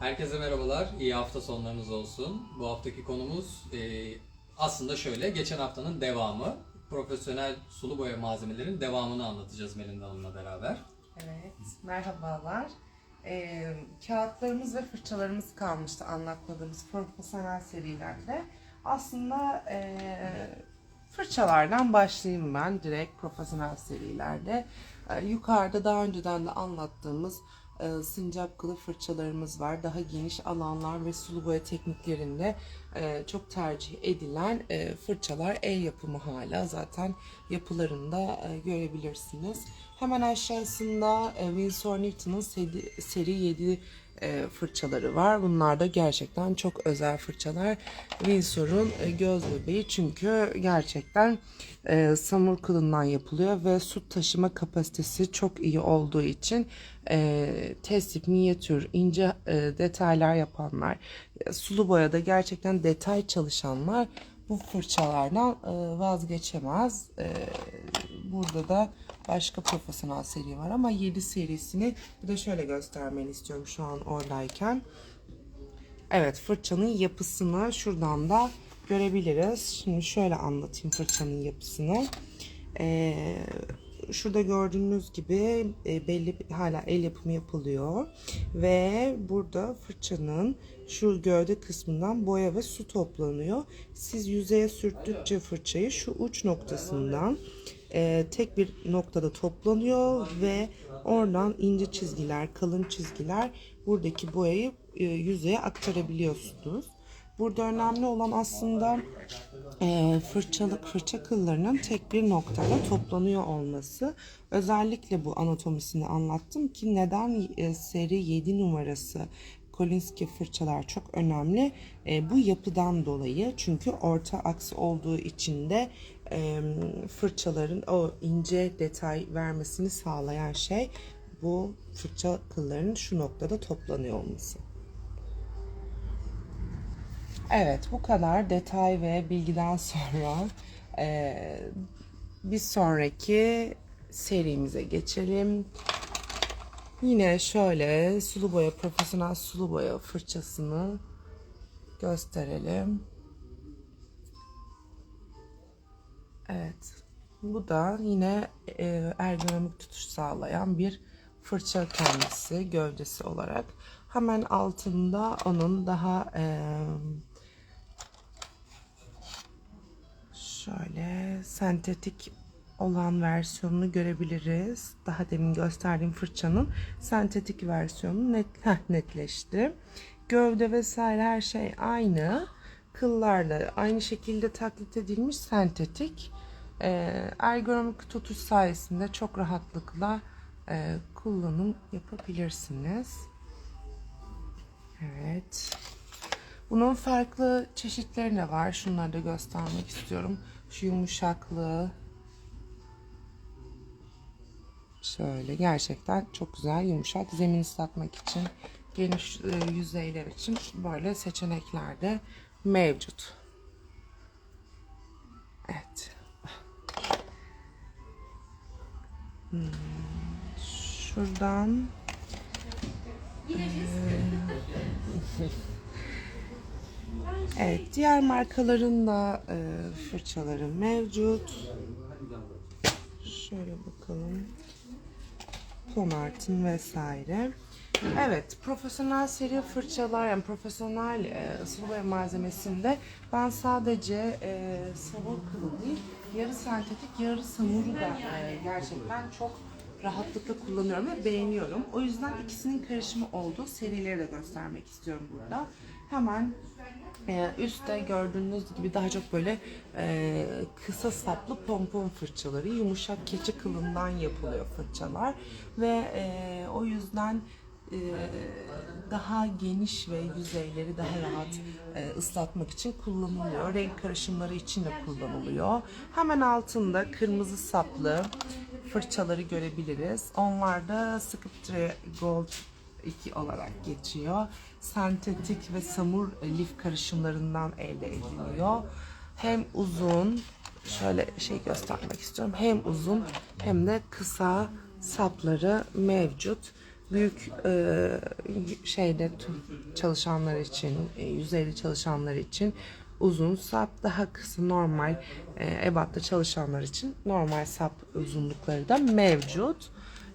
Herkese merhabalar, iyi hafta sonlarınız olsun. Bu haftaki konumuz e, aslında şöyle, geçen haftanın devamı. Profesyonel sulu boya malzemelerin devamını anlatacağız Melinda Hanım'la beraber. Evet, merhabalar. Ee, kağıtlarımız ve fırçalarımız kalmıştı anlatmadığımız profesyonel serilerde. Aslında ee, fırçalardan başlayayım ben direkt profesyonel serilerde. Ee, yukarıda daha önceden de anlattığımız e, sincap kılı fırçalarımız var. Daha geniş alanlar ve sulu boya tekniklerinde e, çok tercih edilen e, fırçalar el yapımı hala zaten yapılarında e, görebilirsiniz. Hemen aşağısında Winsor Newton'un seri 7 e, fırçaları var. Bunlar da gerçekten çok özel fırçalar. Windsor'un e, göz bebeği çünkü gerçekten e, samur kılından yapılıyor ve su taşıma kapasitesi çok iyi olduğu için e, test minyatür, ince detaylar yapanlar, e, sulu boyada gerçekten detay çalışanlar bu fırçalardan vazgeçemez. Burada da başka profesyonel seri var ama 7 serisini bir de şöyle göstermeni istiyorum şu an oradayken. Evet fırçanın yapısını şuradan da görebiliriz. Şimdi şöyle anlatayım fırçanın yapısını. Ee, şurada gördüğünüz gibi e, belli hala el yapımı yapılıyor ve burada fırçanın şu gövde kısmından boya ve su toplanıyor. Siz yüzeye sürttükçe fırçayı şu uç noktasından e, tek bir noktada toplanıyor ve oradan ince çizgiler, kalın çizgiler buradaki boyayı e, yüzeye aktarabiliyorsunuz. Burada önemli olan aslında e, fırçalık fırça kıllarının tek bir noktada toplanıyor olması. Özellikle bu anatomisini anlattım ki neden e, seri 7 numarası Kolinski fırçalar çok önemli. E, bu yapıdan dolayı çünkü orta aks olduğu için de e, fırçaların o ince detay vermesini sağlayan şey bu fırça kıllarının şu noktada toplanıyor olması. Evet bu kadar detay ve bilgiden sonra eee, bir sonraki serimize geçelim. Yine şöyle sulu boya profesyonel sulu boya fırçasını gösterelim. Evet. Bu da yine e, ergonomik tutuş sağlayan bir fırça kendisi gövdesi olarak. Hemen altında onun daha e, şöyle sentetik olan versiyonunu görebiliriz. Daha demin gösterdiğim fırçanın sentetik versiyonu net, heh, netleşti. Gövde vesaire her şey aynı. Kıllar da aynı şekilde taklit edilmiş sentetik. Ee, ergonomik tutuş sayesinde çok rahatlıkla e, kullanım yapabilirsiniz. Evet. Bunun farklı çeşitleri de var. Şunları da göstermek istiyorum. Şu yumuşaklığı. Şöyle gerçekten çok güzel yumuşak zemin ıslatmak için geniş e, yüzeyler için böyle seçenekler de mevcut. Evet. Hmm, Şuradan Evet, diğer markaların da e, fırçaları mevcut. Şöyle bakalım. Pomart'ın vesaire. Evet, profesyonel seri fırçalar, yani profesyonel e, sıvı boya malzemesinde ben sadece e, samur kılı değil, yarı sentetik, yarı samuru da e, gerçekten çok rahatlıkla kullanıyorum ve beğeniyorum. O yüzden ikisinin karışımı olduğu serileri de göstermek istiyorum burada. Hemen e, üstte gördüğünüz gibi daha çok böyle e, kısa saplı pompon fırçaları, yumuşak keçi kılından yapılıyor fırçalar ve e, o yüzden daha geniş ve yüzeyleri daha rahat ıslatmak için kullanılıyor. Renk karışımları için de kullanılıyor. Hemen altında kırmızı saplı fırçaları görebiliriz. Onlar da Sculpture Gold 2 olarak geçiyor. Sentetik ve samur lif karışımlarından elde ediliyor. Hem uzun, şöyle şey göstermek istiyorum. Hem uzun hem de kısa sapları mevcut. Büyük e, şeyde çalışanlar için, e, yüzeyli çalışanlar için uzun sap, daha kısa normal e, ebatta çalışanlar için normal sap uzunlukları da mevcut.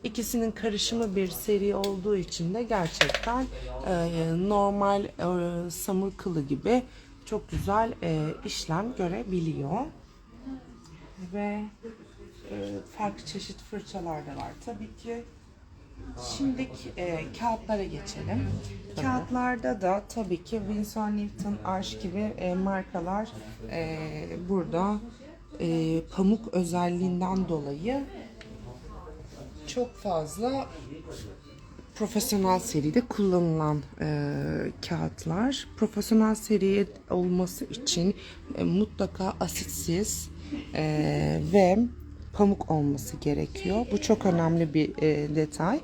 İkisinin karışımı bir seri olduğu için de gerçekten e, normal e, samur kılı gibi çok güzel e, işlem görebiliyor. Ve e, farklı çeşit fırçalar da var tabii ki. Şimdi e, kağıtlara geçelim. Kağıtlarda da tabii ki Winsor Newton, Arch gibi e, markalar e, burada e, pamuk özelliğinden dolayı çok fazla profesyonel seride kullanılan e, kağıtlar. Profesyonel seri olması için e, mutlaka asitsiz e, ve pamuk olması gerekiyor. Bu çok önemli bir e, detay.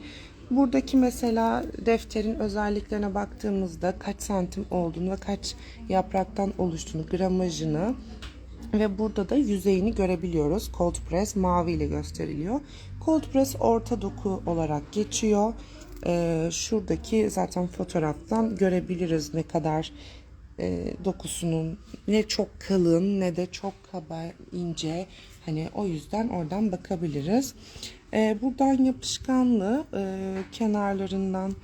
Buradaki mesela defterin özelliklerine baktığımızda kaç santim olduğunu ve kaç yapraktan oluştuğunu, gramajını ve burada da yüzeyini görebiliyoruz. Cold press mavi ile gösteriliyor. Cold press orta doku olarak geçiyor. Ee, şuradaki zaten fotoğraftan görebiliriz ne kadar e, dokusunun ne çok kalın ne de çok kaba ince. Hani o yüzden oradan bakabiliriz. Ee, buradan yapışkanlığı e, kenarlarından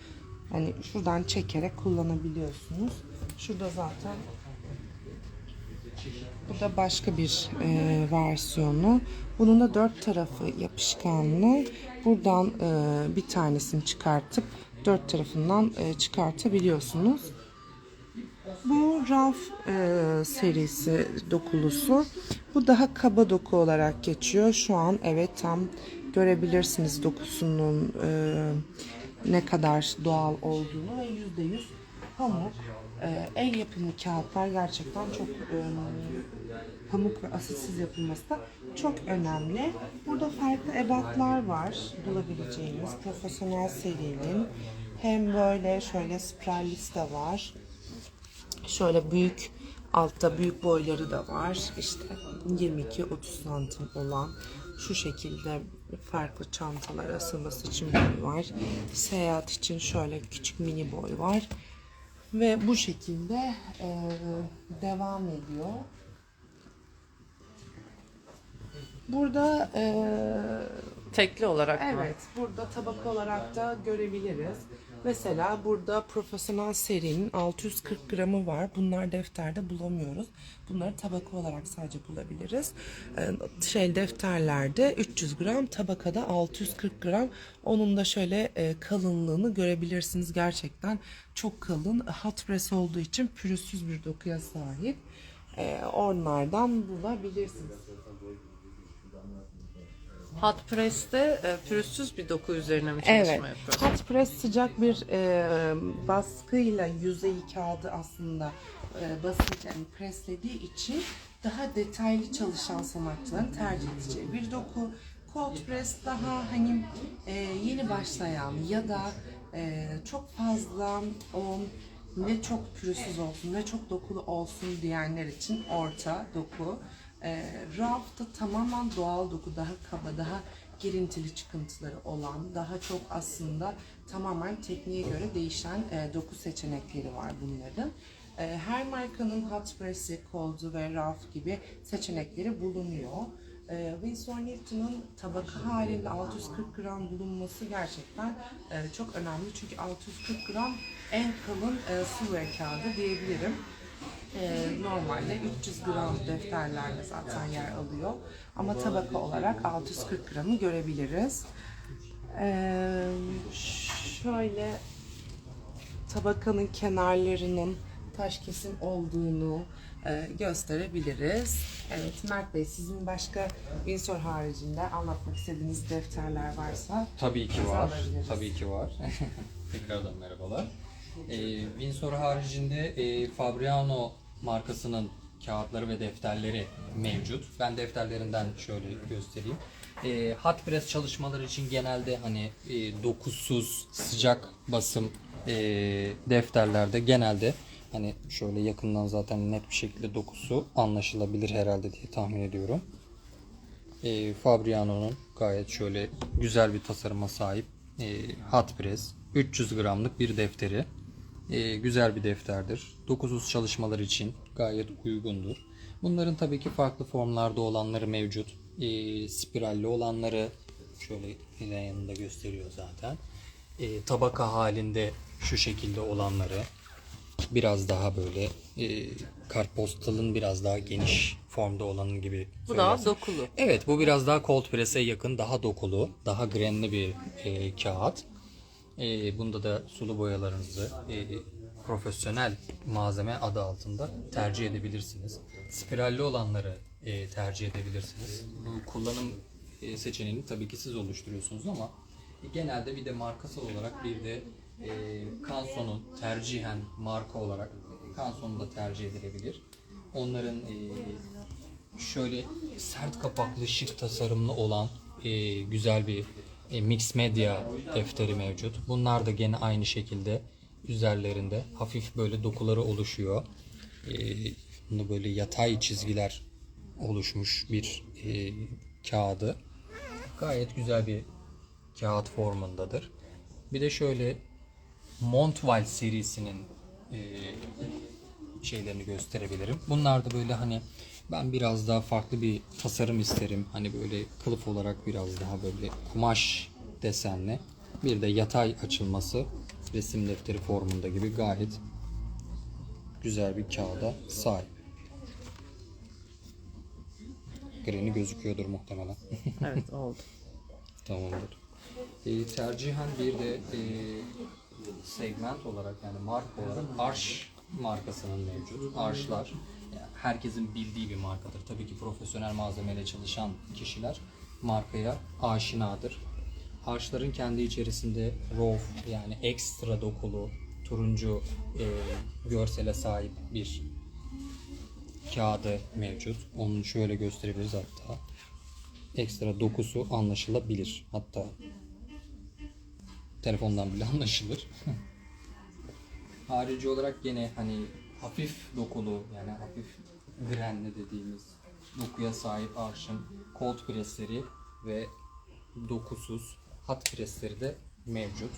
hani şuradan çekerek kullanabiliyorsunuz. Şurada zaten bu da başka bir e, versiyonu. Bunun da dört tarafı yapışkanlı. Buradan e, bir tanesini çıkartıp dört tarafından e, çıkartabiliyorsunuz. Bu Ralph e, serisi dokulusu. Bu daha kaba doku olarak geçiyor. Şu an evet tam görebilirsiniz dokusunun e, ne kadar doğal olduğunu ve yüzde yüz pamuk. El yapımı kağıtlar gerçekten çok e, pamuk ve asitsiz yapılması da çok önemli. Burada farklı ebatlar var bulabileceğiniz profesyonel serinin. Hem böyle şöyle spirallis de var. Şöyle büyük altta büyük boyları da var. İşte 22-30 santim olan şu şekilde farklı çantalar asılması için boy var. Seyahat için şöyle küçük mini boy var. Ve bu şekilde e, devam ediyor. Burada e, Tekli olarak mı? Evet, burada tabak olarak da görebiliriz. Mesela burada profesyonel serinin 640 gramı var. Bunlar defterde bulamıyoruz. Bunları tabaka olarak sadece bulabiliriz. Ee, şey defterlerde 300 gram, tabakada 640 gram. Onun da şöyle e, kalınlığını görebilirsiniz. Gerçekten çok kalın. Hot press olduğu için pürüzsüz bir dokuya sahip. Ee, onlardan bulabilirsiniz. Hot press'te e, pürüzsüz bir doku üzerine mi çalışma Evet. yapıyoruz? Hot press sıcak bir e, baskıyla yüzeyi kağıdı aslında e, basınç yani preslediği için daha detaylı çalışan sanatçıların tercih edeceği bir doku. Cold press daha hani e, yeni başlayan ya da e, çok fazla o ne çok pürüzsüz olsun ne çok dokulu olsun diyenler için orta doku. E, Ralph tamamen doğal doku, daha kaba, daha girintili çıkıntıları olan, daha çok aslında tamamen tekniğe göre değişen e, doku seçenekleri var bunların. E, her markanın hot press'i, cold'u ve Ralph gibi seçenekleri bulunuyor. E, Winsor Newton'un tabaka halinde 640 gram bulunması gerçekten e, çok önemli. Çünkü 640 gram en kalın e, silver kağıdı diyebilirim. Ee, normalde 300 gram defterlerde zaten yer alıyor. Ama tabaka olarak 640 gramı görebiliriz. Ee, şöyle tabakanın kenarlarının taş kesim olduğunu e, gösterebiliriz. Evet Mert Bey sizin başka Windsor haricinde anlatmak istediğiniz defterler varsa Tabii ki var. Tabii ki var. Tekrardan merhabalar. Ee, Windsor haricinde e, Fabriano markasının kağıtları ve defterleri mevcut. Ben defterlerinden şöyle göstereyim. E, hot press çalışmaları için genelde hani e, dokusuz sıcak basım e, defterlerde genelde hani şöyle yakından zaten net bir şekilde dokusu anlaşılabilir herhalde diye tahmin ediyorum. E, Fabriano'nun gayet şöyle güzel bir tasarıma sahip e, hot press 300 gramlık bir defteri Ee, güzel bir defterdir. Dokuzuz çalışmalar için gayet uygundur. Bunların tabii ki farklı formlarda olanları mevcut. Ee, spiralli olanları şöyle yine yanında gösteriyor zaten. Ee, tabaka halinde şu şekilde olanları biraz daha böyle e, kartpostalın biraz daha geniş formda olanın gibi Bu daha dokulu. Evet bu biraz daha cold press'e yakın, daha dokulu, daha grenli bir e, kağıt. E, bunda da sulu boyalarınızı e, profesyonel malzeme adı altında tercih edebilirsiniz. Spiralli olanları e, tercih edebilirsiniz. Bu kullanım e, seçeneğini tabii ki siz oluşturuyorsunuz ama genelde bir de markasal olarak bir de e, Canson'un tercihen marka olarak Canson'u da tercih edilebilir. Onların e, şöyle sert kapaklı şık tasarımlı olan e, güzel bir e, mix media defteri mevcut. Bunlar da gene aynı şekilde üzerlerinde hafif böyle dokuları oluşuyor. E, böyle yatay çizgiler oluşmuş bir e, kağıdı. Gayet güzel bir kağıt formundadır. Bir de şöyle Montval serisinin e, şeylerini gösterebilirim. Bunlar da böyle hani ben biraz daha farklı bir tasarım isterim. Hani böyle kılıf olarak biraz daha böyle kumaş desenli. Bir de yatay açılması resim defteri formunda gibi gayet güzel bir kağıda sahip. Greni gözüküyordur muhtemelen. Evet oldu. Tamamdır. E, tercihen bir de e, segment olarak yani marka olarak Arş markasının mevcut. Arşlar herkesin bildiği bir markadır. Tabii ki profesyonel malzemeyle çalışan kişiler markaya aşinadır. Arşların kendi içerisinde raw yani ekstra dokulu turuncu e, görsele sahip bir kağıdı mevcut. Onu şöyle gösterebiliriz hatta ekstra dokusu anlaşılabilir. Hatta telefondan bile anlaşılır. Harici olarak gene hani hafif dokulu yani hafif grenli dediğimiz dokuya sahip arşın cold presleri ve dokusuz hat presleri de mevcut.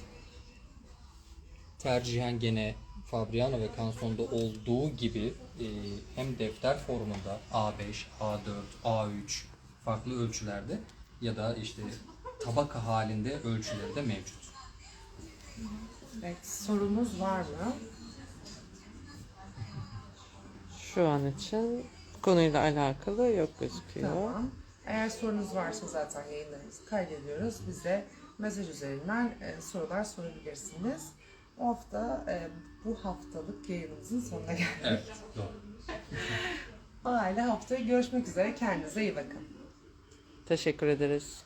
Tercihen gene Fabriano ve Canson'da olduğu gibi e, hem defter formunda A5, A4, A3 farklı ölçülerde ya da işte tabaka halinde ölçüleri de mevcut. Evet, sorunuz var mı? Şu an için konuyla alakalı yok gözüküyor. Tamam. Eğer sorunuz varsa zaten yayınlarımızı kaydediyoruz. Bize mesaj üzerinden e, sorular sorabilirsiniz. O hafta e, bu haftalık yayınımızın sonuna geldik. Evet, doğru. O halde haftaya görüşmek üzere. Kendinize iyi bakın. Teşekkür ederiz.